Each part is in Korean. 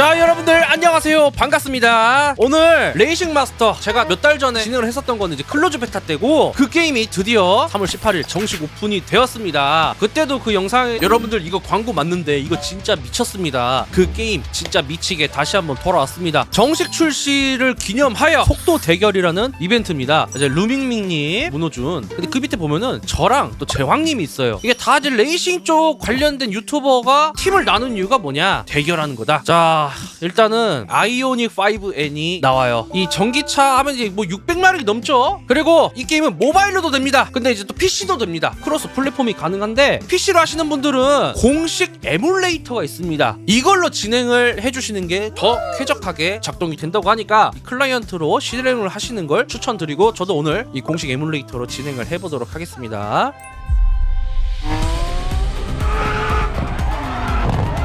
자 여러분들 안녕하세요. 반갑습니다. 오늘 레이싱 마스터 제가 몇 달 전에 진행을 했었던 거는 이제 클로즈 베타 때고 그 게임이 드디어 3월 18일 정식 오픈이 되었습니다. 그때도 그 영상에 여러분들 이거 광고 맞는데 이거 진짜 미쳤습니다. 그 게임 진짜 미치게 다시 한번 돌아왔습니다. 정식 출시를 기념하여 속도 대결이라는 이벤트입니다. 이제 루밍밍님 문호준. 근데 그 밑에 보면은 저랑 또 제왕님이 있어요. 이게 다 이제 레이싱 쪽 관련된 유튜버가 팀을 나눈 이유가 뭐냐? 대결하는 거다. 자 일단은 아이오닉 5N이 나와요. 이 전기차 하면 이제 뭐 600마력이 넘죠? 그리고 이 게임은 모바일로도 됩니다. 근데 이제 또 PC도 됩니다. 크로스 플랫폼이 가능한데 PC로 하시는 분들은 공식 에뮬레이터가 있습니다. 이걸로 진행을 해주시는 게 더 쾌적하게 작동이 된다고 하니까 이 클라이언트로 실행을 하시는 걸 추천드리고 저도 오늘 이 공식 에뮬레이터로 진행을 해보도록 하겠습니다.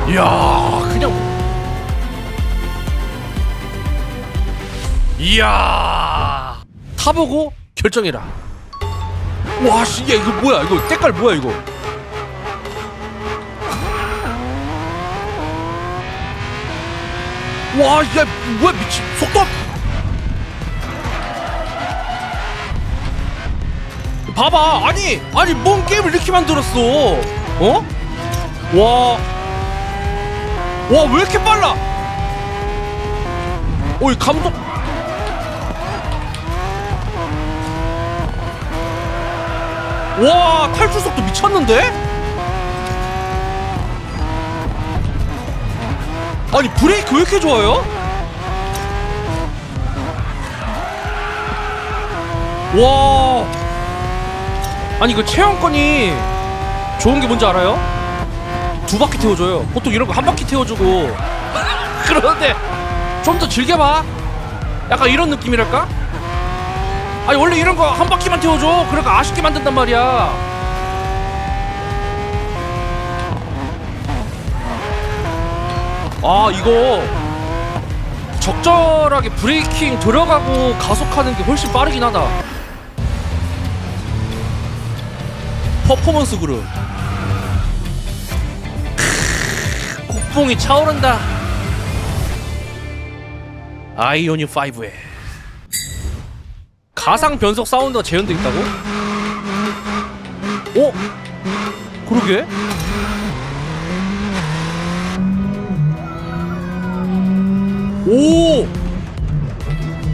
이야 그냥 이야. 타보고 결정해라. 와씨 야 이거 뭐야? 이거 때깔 뭐야 이거? 와야 뭐야 미친 속도 봐봐 아니 아니 뭔 게임을 이렇게 만들었어? 어? 와. 와 왜 이렇게 빨라? 어이 감독 와 탈출 속도 미쳤는데 아니 브레이크 왜 이렇게 좋아요 와 아니 이거 체험권이 좋은 게 뭔지 알아요? 두 바퀴 태워줘요. 보통 이런 거 한 바퀴 태워주고 그러는데 좀 더 즐겨봐. 약간 이런 느낌이랄까? 아니 원래 이런 거 한 바퀴만 태워줘. 그러니까 아쉽게 만든단 말이야. 아 이거 적절하게 브레이킹 들어가고 가속하는 게 훨씬 빠르긴 하다. 퍼포먼스 그룹. 곡봉이 차오른다. 아이오닉 5에 가상 변속 사운드가 재현돼 있다고? 어? 그러게? 오!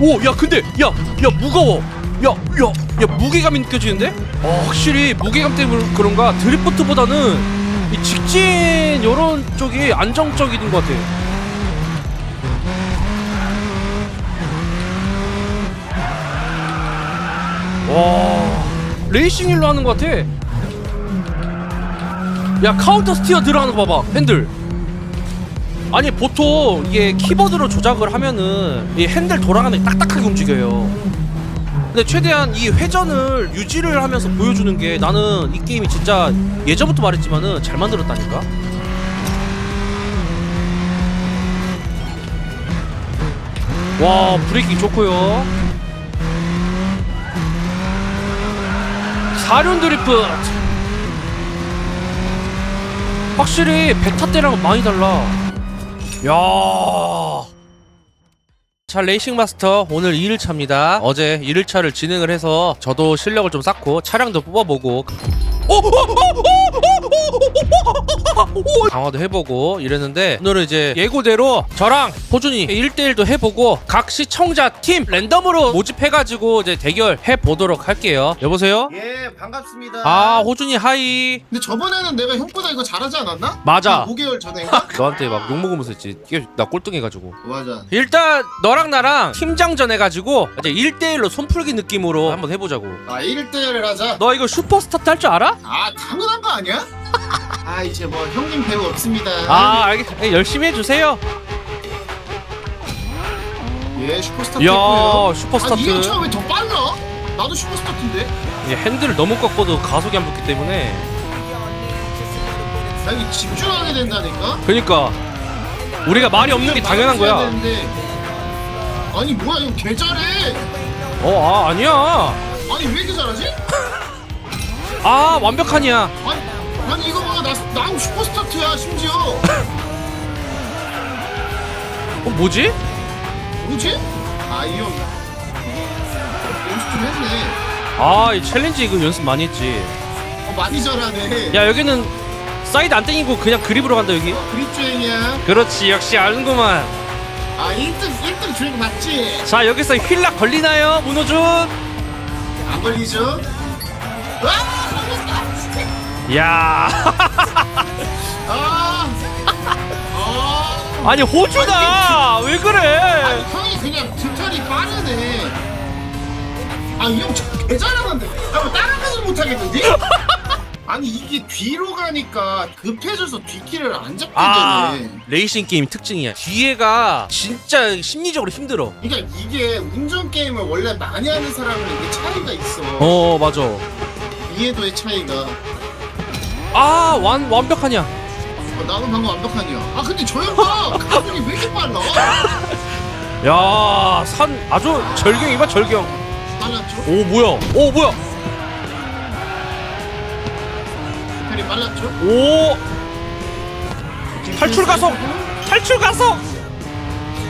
오, 야, 근데, 야, 야, 무거워. 야, 야, 야, 무게감이 느껴지는데? 어, 확실히 무게감 때문에 그런가 드리프트보다는 이 직진 요런 쪽이 안정적인 것 같아. 와, 레이싱 일로 하는 것 같아. 야, 카운터 스티어 들어가는 거 봐봐, 핸들. 아니 보통 이게 키보드로 조작을 하면은 이 핸들 돌아가는 게 딱딱하게 움직여요. 근데 최대한 이 회전을 유지를 하면서 보여주는 게 나는 이 게임이 진짜 예전부터 말했지만은 잘 만들었다니까. 와 브레이킹 좋고요. 사륜 드리프트. 확실히 베타 때랑은 많이 달라. 야. 자 레이싱 마스터 오늘 2일차입니다 어제 1일차를 진행을 해서 저도 실력을 좀 쌓고 차량도 뽑아보고 오! 오! 오! 오! 오! 오! 오! 강화도 해보고 이랬는데 오늘은 이제 예고대로 저랑 호준이 1대1도 해보고 각 시청자 팀 랜덤으로 모집해가지고 이제 대결 해보도록 할게요 여보세요? 예 반갑습니다. 아 호준이 하이 근데 저번에는 내가 형보다 이거 잘하지 않았나? 맞아 한 5개월 전인가? 너한테 막 욕먹으면서 했지 나 꼴등해가지고 맞아. 일단 너랑 나랑 팀장전 해가지고 이제 1대1로 손풀기 느낌으로 한번 해보자고 아 1대1을 하자. 너 이거 슈퍼스타트 할 줄 알아? 아 당연한 거 아니야? 아 이제 뭐 형님 배우 없습니다. 아 알겠 열심히 해주세요 예 이야 했고요. 아니 슈퍼스타트 이거 차왜 더 빨라? 나도 슈퍼스타트인데. 이제 핸들을 너무 꺾어도 가속이 안 붙기 때문에 나 이거 집중하게 된다니까. 그니까 우리가 말이 없는 게 당연한 거야 되는데. 아니 뭐야 이거 개 잘해. 어 아 아니야 아니 왜 이렇게 잘하지? 아 완벽하냐 아니 아니 이거 봐나 난 슈퍼스타트야 심지어. 어 뭐지? 뭐지? 아, 이 형. 연습 좀 했네. 아이 챌린지 이거 연습 많이 했지 어, 많이 잘하네. 야 여기는 사이드 안 땡기고 그냥 그립으로 간다 여기 어, 그립 주행이야. 그렇지 역시 아는구만 아, 1등, 1등 주행 맞지? 자 여기서 휠락 걸리나요 문호준 안 걸리죠? 아! 야 아! 아! 아니 호주다 왜 그래 형이 그냥 뒷털이 빠르네. 아, 이형개 잘하는데. 아, 뭐 따라가지 못하겠는데? 아니, 이게 뒤로 가니까 급해져서 뒷길을 안 잡게 아 되네. 레이싱 게임 특징이야 뒤에가 진짜 심리적으로 힘들어 그러니까 이게 운전 게임을 원래 많이 하는 사람은 이게 차이가 있어. 어 맞아 이해도의 차이가. 아 완, 완벽하냐 어, 나도 방금 완벽하냐. 아, 근데 저 형아 가속이 왜 이렇게 빨라? 야 산 아주 절경이봐 절경 빨랐죠? 오 뭐야 오 뭐야 뒷털이 빨랐죠? 오 탈출 가속 탈출 가속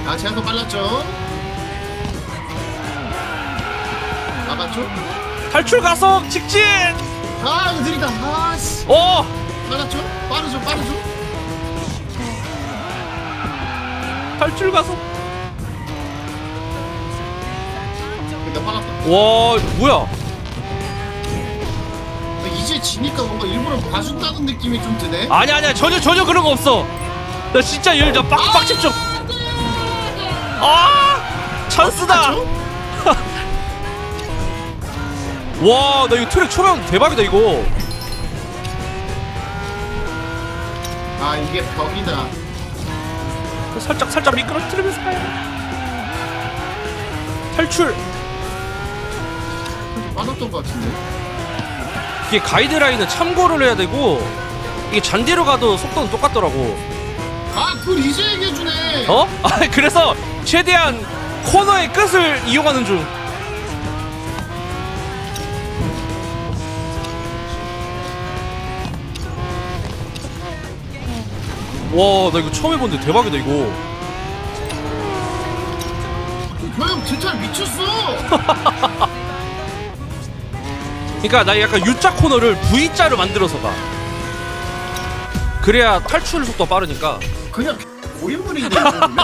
아, 제가 더 빨랐죠? 나갔죠? 탈출 가속 직진 아, 이거 느리다. 아, 씨. 오 빨랐죠? 빠르죠? 빠르죠? 탈출 근데 빨랐다. 와 뭐야 이제 지니까 뭔가 일부러 봐준다는 느낌이 좀 드네. 아니 아니야 전혀 전혀 그런 거 없어 나 진짜 열나 빡빡 집중 아 찬스다 맞죠? 와나 이거 트랙 초면 대박이다 이거 아 이게 벽이다. 살짝 살짝 미끄러뜨리면서 가요 탈출 좀 빨랐던 것 같은데. 이게 가이드라인은 참고를 해야 되고 이게 잔디로 가도 속도는 똑같더라고 아 그걸 이제 얘기해주네. 어? 아 그래서 최대한 코너의 끝을 이용하는 중 와, 나 이거 처음 해본데 대박이다, 이거. 형 진짜 미쳤어. 그러니까 나 약간 U자 코너를 V자로 만들어서 가. 그래야 탈출 속도가 빠르니까. 그냥 고인물인데. 이거는?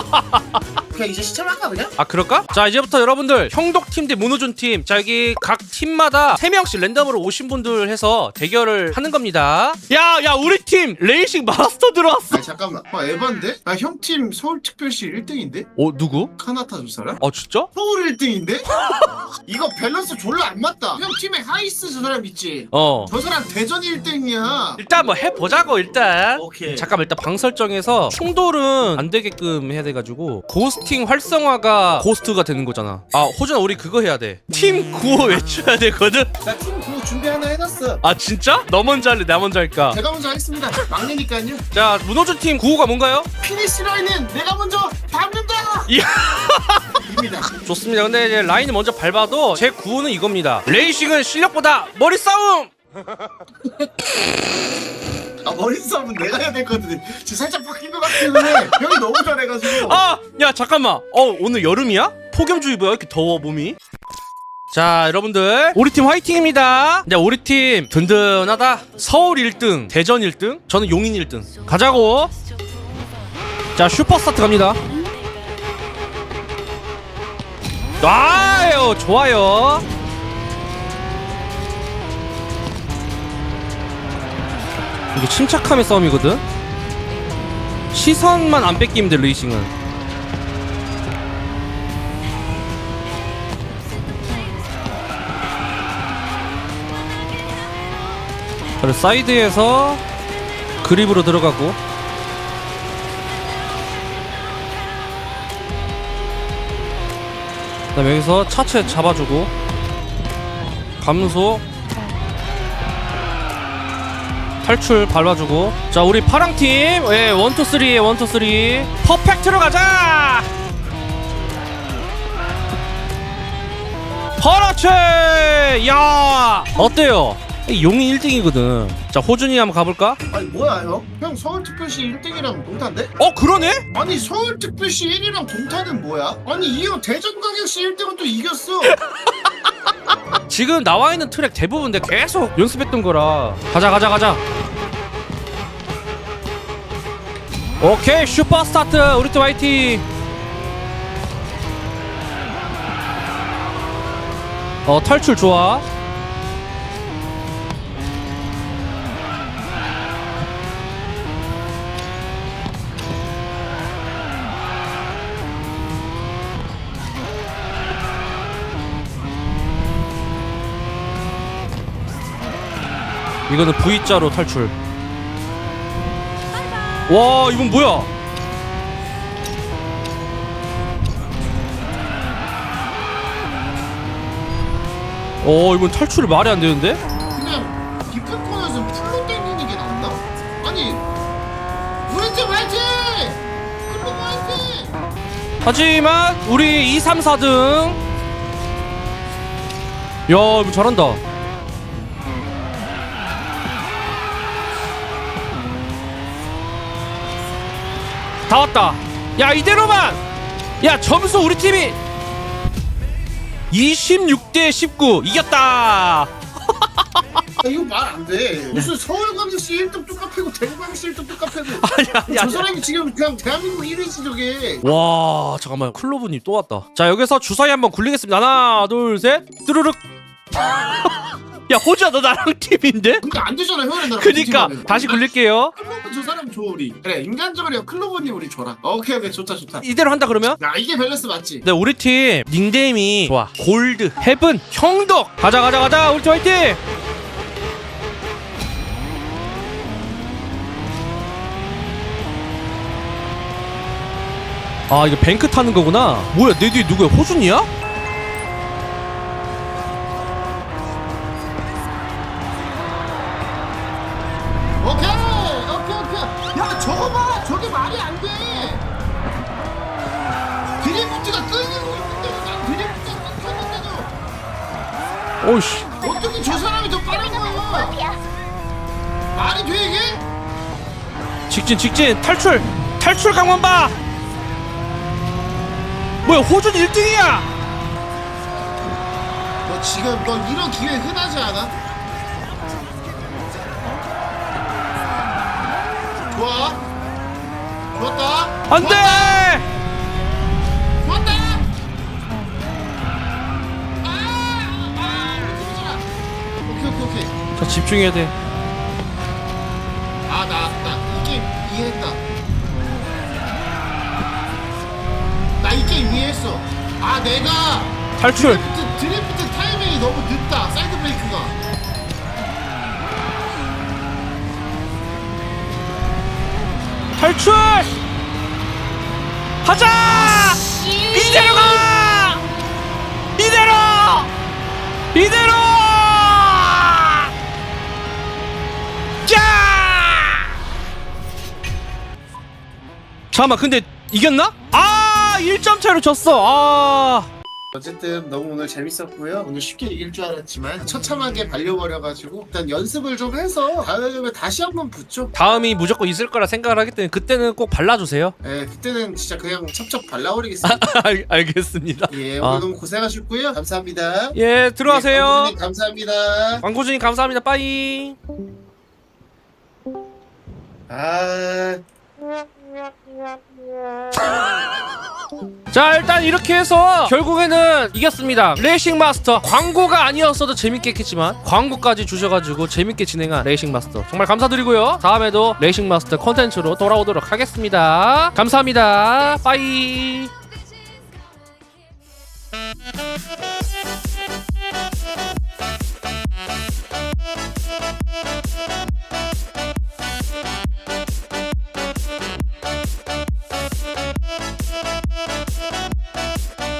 그냥 이제 시청할까 그냥? 아 그럴까? 자 이제부터 여러분들 형독 팀대 문호준 팀. 자 여기 각 팀마다 3명씩 랜덤으로 오신 분들 해서 대결을 하는 겁니다. 야, 야 우리 팀 레이싱 마스터 들어왔어. 아 잠깐만. 아 에반데? 나 형팀 서울특별시 1등인데? 어 누구? 카나타 저 사람? 어 진짜? 서울 1등인데? 이거 밸런스 졸라 안 맞다. 형 팀에 하이스 저 사람 있지? 어. 저 사람 대전 1등이야. 일단 뭐 해보자고 일단. 오케이. 잠깐만 일단 방 설정에서 충돌은 안 되게끔 해야 돼가지고 고스팅 활성화가 고스트가 되는 거잖아. 아 호준아 우리 그거 해야 돼. 팀 구호 외쳐야 되거든. 나팀 그거 준비 하나 해놨어. 아 진짜? 너 먼저 할래? 나 먼저 할까? 제가 먼저 하겠습니다. 막내니까요. 자 문호준 팀 구호가 뭔가요? 피니시 라인은 내가 먼저 밟는다. 이야. 입니다. 좋습니다. 근데 이제 라인을 먼저 밟아도 제 구호는 이겁니다. 레이싱은 실력보다 머리 싸움. 아 머리 싸움은 내가 해야 될 것 같은데 지금 살짝 바뀐 것 같기는 해. 형이 너무 잘해가지고. 아, 야 잠깐만. 어 오늘 여름이야? 폭염주의보야 이렇게 더워 몸이. 자 여러분들 우리 팀 화이팅입니다. 네 우리 팀 든든하다. 서울 1등, 대전 1등, 저는 용인 1등. 가자고. 자 슈퍼 스타트 갑니다. 아유 좋아요. 이게 침착함의 싸움이거든. 시선만 안 뺏기면 돼 레이싱은. 그래 사이드에서 그립으로 들어가고 그다음 여기서 차체 잡아주고 감소 탈출 밟아주고 자 우리 파랑팀 예 원투 쓰리에 원투 쓰리 퍼펙트로 가자 그렇지 야 어때요 용이 1등이거든 자 호준이 한번 가볼까? 아니 뭐야 형? 형 서울특별시 1등이랑 동타인데? 어 그러네? 아니 서울특별시 1위랑 동타는 뭐야? 아니 이형 대전광역시 1등은 또 이겼어 지금 나와 있는 트랙 대부분 내가 계속 연습했던 거라. 가자 가자 가자. 오케이 슈퍼 스타트. 우리 팀 화이팅. 어 탈출 좋아 이거는 V자로 탈출 와 이건 뭐야 어 이건 탈출이 말이 안 되는데? 그냥 깊은 코너에서 풀로 땡기는 게 낫나? 아니 우리 팀 화이팅! 클로버 화이팅! 하지만 우리 2, 3, 4등 야 이거 잘한다 다 왔다. 야 이대로만. 야 점수 우리 팀이 26대 19 이겼다. 아 이거 말 안 돼. 무슨 서울광역시 1등 뚝카패고 대구광역시 1등 뚝카패고. 아니 아니 저 아니. 사람이 지금 그냥 대한민국 1위지 저게. 와 잠깐만. 클로브님 또 왔다. 자 여기서 주사위 한번 굴리겠습니다. 하나 둘 셋. 뚜루룩. 야 호주야 너 나랑 팀인데? 근데 안 되잖아 형이랑 나랑 그니까. 같은 팀이면. 다시 굴릴게요. 클로버 저 사람 줘 우리. 그래 인간적으로 클로버님 우리 줘라. 오케이 오케이 좋다 좋다. 이대로 한다 그러면? 야 이게 밸런스 맞지? 네 우리 팀 닉네임이 좋아 골드 헤븐 형덕 가자 가자 가자 우리 팀 화이팅 아 이거 뱅크 타는 거구나 뭐야 내 뒤에 누구야 호준이야? 오이씨. 어떻게 저 사람이 더 빠른 거야? 말이 돼 이게? 직진 직진. 탈출. 탈출 강원바 뭐야 호준 1등이야. 너 지금 너 이런 기회 흔하지 않아? 좋아. 좋았다. 안돼 집중해야 돼 아, 나, 나, 이 게임 이해했다. 나 이 게임 이해했어. 아, 내가 탈출 드리프트, 드리프트 타이밍이 너무 늦다. 사이드 브레이크가. 탈출 하자 이대로 가 이대로 이대로 잠깐만 근데 이겼나? 아 1점 차로 졌어 아 어쨌든 너무 오늘 재밌었고요. 오늘 쉽게 이길 줄 알았지만 처참하게 발려버려가지고 일단 연습을 좀 해서 다음에 다시 한번 붙죠. 다음이 무조건 있을 거라 생각을 하기 때문에 그때는 꼭 발라주세요 예, 그때는 진짜 그냥 첩첩 발라버리겠습니다. 알, 알겠습니다 예, 오늘 아. 너무 고생하셨고요. 감사합니다. 예 들어가세요 예, 감독님 감사합니다. 광고주님 감사합니다 빠이 아. 자 일단 이렇게 해서 결국에는 이겼습니다. 레이싱 마스터. 광고가 아니었어도 재밌게 했겠지만 광고까지 주셔가지고 재밌게 진행한 레이싱 마스터. 정말 감사드리고요. 다음에도 레이싱 마스터 컨텐츠로 돌아오도록 하겠습니다. 감사합니다. 빠이